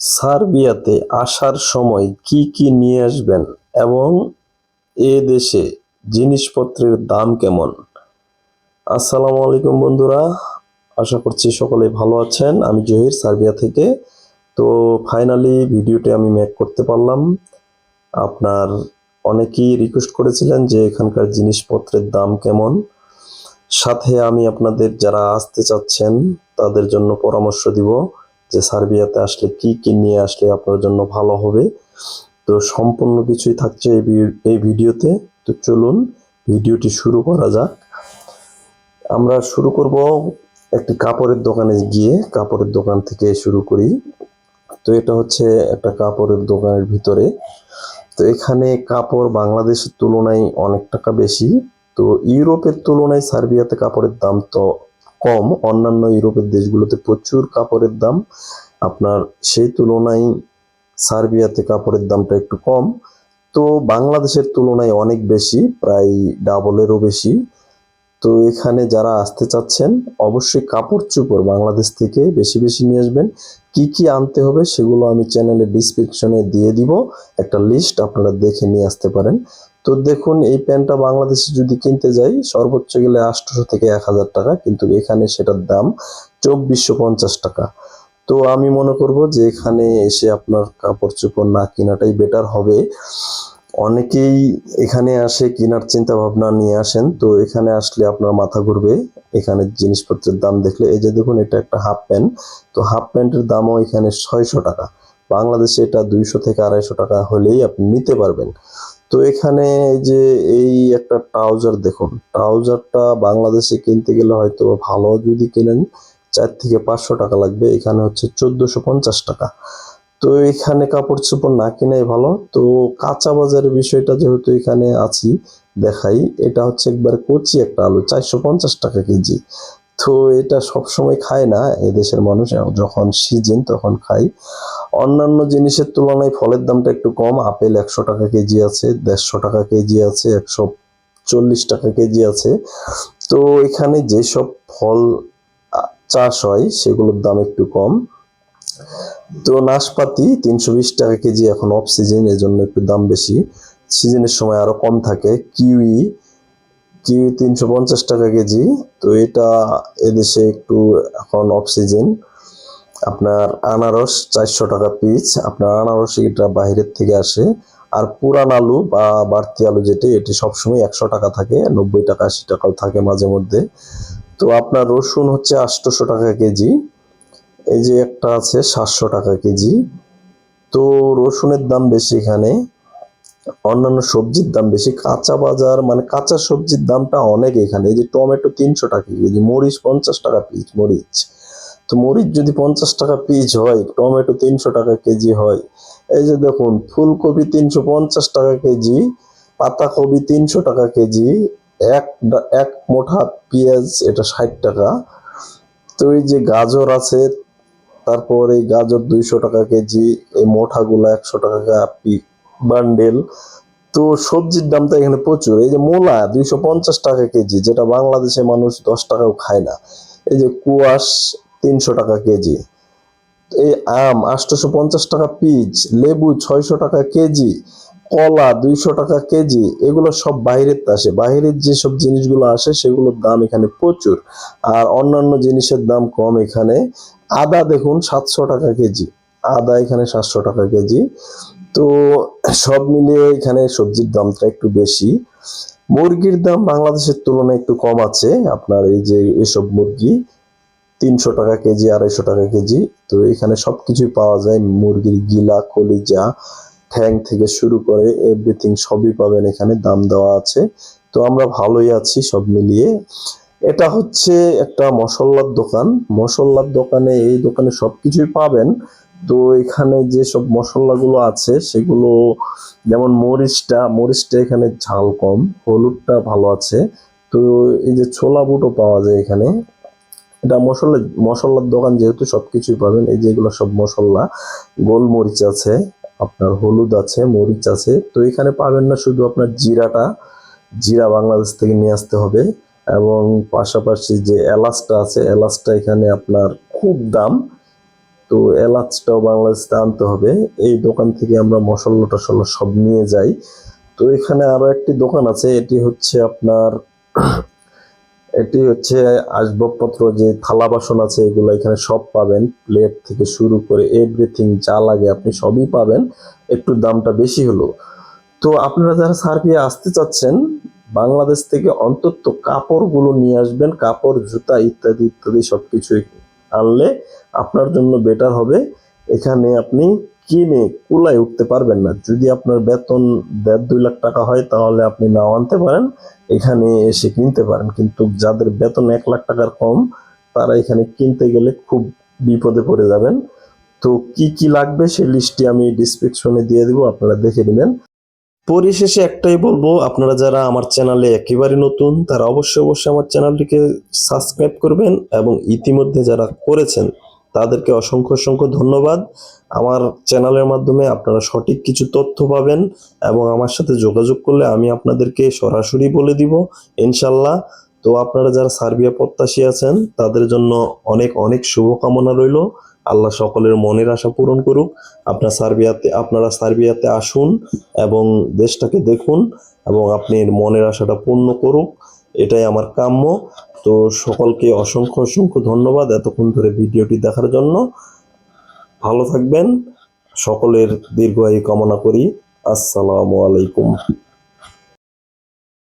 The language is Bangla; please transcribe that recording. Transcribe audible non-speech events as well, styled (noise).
সার্বিয়াতে আসার সময় কি কি নিয়ে আসবেন এবং এ দেশে জিনিসপত্রের দাম কেমন? আসসালামু আলাইকুম বন্ধুরা, আশা করছি সকলে ভালো আছেন। আমি জহির, সার্বিয়া থেকে। তো ফাইনালি ভিডিওটি আমি মেক করতে পারলাম। আপনার অনেকেই রিকোয়েস্ট করেছিলেন যে এখানকার জিনিসপত্রের দাম কেমন। সাথে আমি আপনাদের যারা আসতে চাচ্ছেন, তাদের জন্য পরামর্শ দিব। যে সার্বিয়াতে আসলে কি কি নিয়ে আসলে আপনার জন্য ভালো হবে। তো সম্পূর্ণ কিছুই থাকছে এই ভিডিওতে। তো চলুন ভিডিওটি শুরু করা যাক। আমরা শুরু করব একটি কাপড়ের দোকানে গিয়ে কাপড়ের দোকান থেকে শুরু করি। তো এটা হচ্ছে একটা কাপড়ের দোকানের ভিতরে। তো এখানে কাপড় বাংলাদেশের তুলনায় অনেক টাকা বেশি। তো ইউরোপের তুলনায় সার্বিয়াতে কাপড়ের দাম তো কম। অন্যান্য ইউরোপের দেশগুলোতে প্রচুর কাপড়ের দাম। আপনার সেই তুলনায় সার্বিয়াতে কাপড়ের দামটা একটু কম। তো বাংলাদেশের তুলনায় অনেক বেশি, প্রায় ডাবলেরও বেশি। তো এখানে যারা আসতে চাচ্ছেন, অবশ্যই কাপড় চোপড় বাংলাদেশ থেকে বেশি বেশি নিয়ে আসবেন। কি কি আনতে হবে সেগুলো আমি চ্যানেলের ডিসক্রিপশনে দিয়ে দিব। একটা লিস্ট আপনারা দেখে নিয়ে আসতে পারেন। তো দেখুন, এই প্যান্টটা বাংলাদেশে যদি কিনতে যাই, সর্বোচ্চ গেলে আটশোশো থেকে এক হাজার টাকা, কিন্তু এখানে সেটার দাম চব্বিশশো পঞ্চাশ টাকা। তো আমি মনে করব যে এখানে এসে আপনার কাপড় চোপড় না কেনাটাই বেটার হবে। অনেকেই এখানে আসে, কেনার চিন্তা ভাবনা নিয়ে আসেন, তো এখানে আসলে আপনার মাথা ঘুরবে। এখানে জিনিসপত্রের দাম দেখলে, এই যে দেখুন, এটা একটা হাফ প্যান্ট তো হাফ প্যান্টের দামও এখানে ছয়শো টাকা। বাংলাদেশে এটা দুইশো থেকে আড়াইশো টাকা হলেই আপনি নিতে পারবেন। তো এখানে এই যে এই একটা ট্রাউজার দেখুন। ট্রাউজারটা বাংলাদেশে কিনতে গেলে হয়তো ভালো যদি কিনেন, চার থেকে পাঁচশো টাকা লাগবে। এখানে হচ্ছে চোদ্দোশো পঞ্চাশ টাকা। তো এখানে কাপড় চোপড় না কিনাই ভালো। তো কাঁচা বাজারের বিষয়টা যেহেতু এখানে আছি, দেখাই, এটা হচ্ছে একবার কচি একটা আলু, চারশো পঞ্চাশ টাকা কেজি। তো এটা সবসময় খায় না এদেশের মানুষ। যখন সিজন, তখন খাই অন্যান্য জিনিসের তুলনায় ফলের দামটা একটু কম। আপেল একশো টাকা কেজি আছে, দেড়শো টাকা কেজি আছে, একশো চল্লিশ টাকা কেজি আছে। তো এখানে যেসব ফল চাষ হয়, সেগুলোর দাম একটু কম। তো নাশপাতি তিনশো বিশ টাকা কেজি এখন অফ সিজন এর জন্য একটু দাম বেশি। সিজনের সময় আরও কম থাকে। কিউই কিউই তিনশো পঞ্চাশ টাকা কেজি। তো এটা এদেশে একটু এখন অফ সিজন আপনার আনারস চারশো টাকা পিস আপনার আনারস এটা বাইরের থেকে আসে। আর পুরান আলু বা বাড়তি আলু যেটি, এটি সবসময় একশো টাকা থাকে, নব্বই টাকা, আশি টাকাও থাকে মাঝে মধ্যে। তো আপনার রসুন হচ্ছে আটশোশো টাকা কেজি। এই যে একটা আছে সাতশো টাকা কেজি। তো রসুনের দাম বেশি এখানে। অন্যান্য সবজির দাম বেশি। কাঁচা বাজার মানে কাঁচা সবজির দামটা অনেক এখানে। এই যে টমেটো তিনশো টাকা কেজি মরিচ পঞ্চাশ টাকা পিস মরিচ। তো মরিচ যদি পঞ্চাশ টাকা পিস হয়, টমেটো তিনশো টাকা কেজি হয়। এই যে দেখুন, ফুলকপি তিনশো পঞ্চাশ টাকা কেজি, পাতাকপি তিনশো টাকা কেজি, এক এক মোঠা পেঁয়াজ, এটা ষাট টাকা। তো এই যে গাজর আছে, তারপর এই গাজর দুইশো টাকা কেজি, এই মোঠাগুলো একশো টাকা বান্ডেল তো সবজির দামটা এখানে প্রচুর। এই যে মূলা দুইশো পঞ্চাশ টাকা কেজি, যেটা বাংলাদেশে মানুষ দশ টাকাও খায় না। এই যে কুয়াশ তিনশো টাকা কেজি। এই আম আটশোশো পঞ্চাশ টাকা পিস লেবু ছয়শো টাকা কেজি, কলা দুইশো টাকা কেজি, এগুলো সব বাইরের আসে। বাইরের যেসব জিনিসগুলো আসে, সেগুলোর দাম এখানে প্রচুর। আর অন্যান্য জিনিসের দাম কম এখানে। আদা দেখুন সাতশো টাকা কেজি। আদা এখানে সাতশো টাকা কেজি। তো সব মিলিয়ে এখানে সবজির দামটা একটু বেশি। মুরগির দাম বাংলাদেশের তুলনায় একটু কম আছে। আপনার এই যে এসব মুরগি, তিনশো টাকা কেজি, আড়াইশো টাকা কেজি, তো এখানে সবকিছুই পাওয়া যায়। মুরগির গিলা, কলিজা, ঠ্যাং থেকে শুরু করে এভরিথিং সবই পাবেন এখানে, দাম দেওয়া আছে। তো আমরা ভালোই আছি সব মিলিয়ে। এটা হচ্ছে একটা মশলার দোকান। মশলার দোকানে এই দোকানে সবকিছুই পাবেন। তো এখানে যে সব মশলাগুলো আছে, সেগুলো যেমন মরিচটা মরিচটা এখানে ঝাল কম, হলুদটা ভালো আছে। তো এই যে ছোলা বুটো পাওয়া যায় এখানে, এটা মশলা, মশলার দোকান যেহেতু সবকিছুই পাবেন, এই যে এগুলো সব মশলা, গোলমরিচ আছে, আপনার হলুদ আছে, মরিচ আছে। তো এখানে পাবেন না শুধু আপনার জিরাটা, জিরা বাংলাদেশ থেকে নিয়ে আসতে হবে, এবং পাশাপাশি যে এলাচটা আছে, এলাচটা এখানে আপনার খুব দাম। তো এলাচটাও বাংলাদেশে আনতে হবে। এই দোকান থেকে আমরা মশলা টশলা সব নিয়ে যাই। তো এখানে আরও একটি দোকান আছে, এটি হচ্ছে আপনার (clears throat) এটি হচ্ছে আসবাবপত্র, যে থালা বাসন আছে, এগুলো এখানে সব পাবেন। প্লেট থেকে শুরু করে এভরিথিং যা লাগে আপনি সবই পাবেন। একটু দামটা বেশি হলো। তো আপনারা যারা সার্বিয়া আসতে চাচ্ছেন, বাংলাদেশ থেকে অন্তত কাপড়গুলো নিয়ে আসবেন, কাপড়, জুতা ইত্যাদি ইত্যাদি সবকিছুই। আনলে আপনার জন্য বেটার হবে। এখানে আপনি কিনে কুলায় উঠতে পারবেন না। যদি আপনার বেতন দেড় দুই লাখ টাকা হয়, তাহলে আপনি নাও আনতে পারেন। এখানে এসে কিনতে পারেন। কিন্তু যাদের বেতন এক লাখ টাকার কম, তারা এখানে কিনতে গেলে খুব বিপদে পড়ে যাবেন। তো কি কি লাগবে সেই লিস্টটি আমি ডিসক্রিপশনে দিয়ে দিব, আপনারা দেখে নেবেন। পরিশেষে একটাই বলব, আপনারা যারা আমার চ্যানেলে একেবারে নতুন, তারা অবশ্যই অবশ্যই আমার চ্যানেলটিকে সাবস্ক্রাইব করবেন এবং ইতিমধ্যে যারা করেছেন, তাদেরকে অসংখ্য অসংখ্য ধন্যবাদ। আমার চ্যানেলের মাধ্যমে আপনারা সঠিক কিছু তথ্য পাবেন এবং আমার সাথে যোগাযোগ করলে আমি আপনাদেরকে সরাসরি বলে দিব, ইনশাল্লাহ। তো আপনারা যারা সার্বিয়া প্রত্যাশী আছেন, তাদের জন্য অনেক অনেক শুভকামনা রইল। আল্লাহ সকলের মনের আশা পূরণ করুক। আপনার সার্বিয়াতে আপনারা সার্বিয়াতে আসুন এবং দেশটাকে দেখুন এবং আপনি মনের আশাটা পূর্ণ করুক। এটাই আমার কাম্য। তো সকলকে অসংখ্য অসংখ্য ধন্যবাদ এতক্ষণ ধরে ভিডিওটি দেখার জন্য। ভালো থাকবেন। সকলের দীর্ঘায়ু কামনা করি। আসসালামু আলাইকুম।